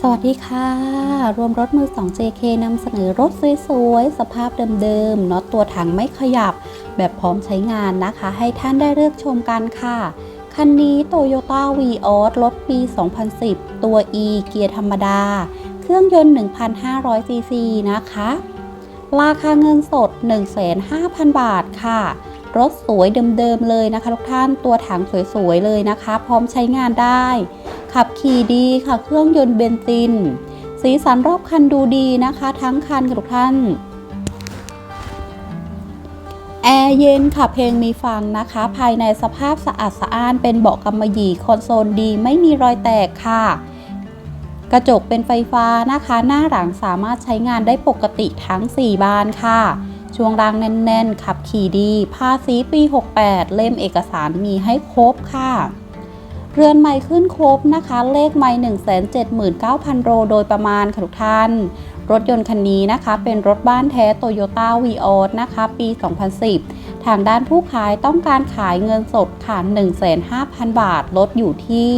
สวัสดีค่ะ รวมรถมือ 2 JK นำเสนอรถสวยๆ สภาพเดิมๆน็อตตัวถังไม่ขยับ แบบพร้อมใช้งานนะคะ ให้ท่านได้เลือกชมกันค่ะ คันนี้ Toyota v ีออสรถปี 2010 ตัว E เกียร์ธรรมดา เครื่องยนต์ 1,500 ซีซีนะคะ ราคาเงินสด 1,500,000 บาทค่ะ รถสวยเดิมๆเลยนะคะทุกท่าน ตัวถังสวยๆเลยนะคะ พร้อมใช้งานได้ ขับขี่ดีค่ะ เครื่องยนต์เบนซิน สีสันรอบคันดูดีนะคะ ทั้งคันค่ะทุกท่านแอร์เย็นค่ะเพลงมีฟังนะคะ ภายในสภาพสะอาดสะอ้านเป็นเบาะกำมะหยี่คอนโซลดีไม่มีรอยแตกค่ะ กระจกเป็นไฟฟ้านะคะ หน้าหลังสามารถใช้งานได้ปกติทั้ง 4 บานค่ะ ช่วงล่างแน่น ๆ ขับขี่ดี ภาษีปี 68 เล่มเอกสารมีให้ครบค่ะ เรือนใหม่ขึ้นครบนะคะ เลขไม่ 179,000 โลโดยประมาณค่ะทุกท่าน รถยนต์คันนี้นะคะ เป็นรถบ้านแท้ Toyota v ีออนะคะ ปี 2010 ทางด้านผู้ขายต้องการขายเงินสดค่ะ 1,500,000 บาทรถอยู่ที่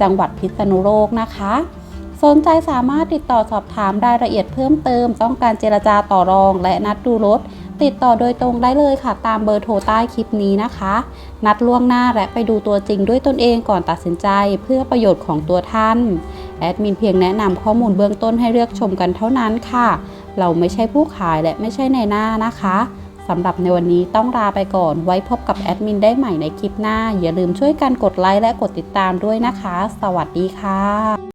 จังหวัดพิษณุโลกนะคะสนใจสามารถติดต่อสอบถามรายละเอียดเพิ่มเติม ต้องการเจรจาต่อรอง และนัดดูรถ ติดต่อโดยตรงได้เลยค่ะ ตามเบอร์โทรใต้คลิปนี้นะคะ นัดล่วงหน้าและไปดูตัวจริงด้วยตนเองก่อนตัดสินใจ เพื่อประโยชน์ของตัวท่าน แอดมินเพียงแนะนำข้อมูลเบื้องต้นให้เลือกชมกันเท่านั้นค่ะ เราไม่ใช่ผู้ขายและไม่ใช่ในหน้านะคะสำหรับในวันนี้ต้องลาไปก่อน ไว้พบกับแอดมินได้ใหม่ในคลิปหน้า อย่าลืมช่วยกันกดไลค์และกดติดตามด้วยนะคะ สวัสดีค่ะ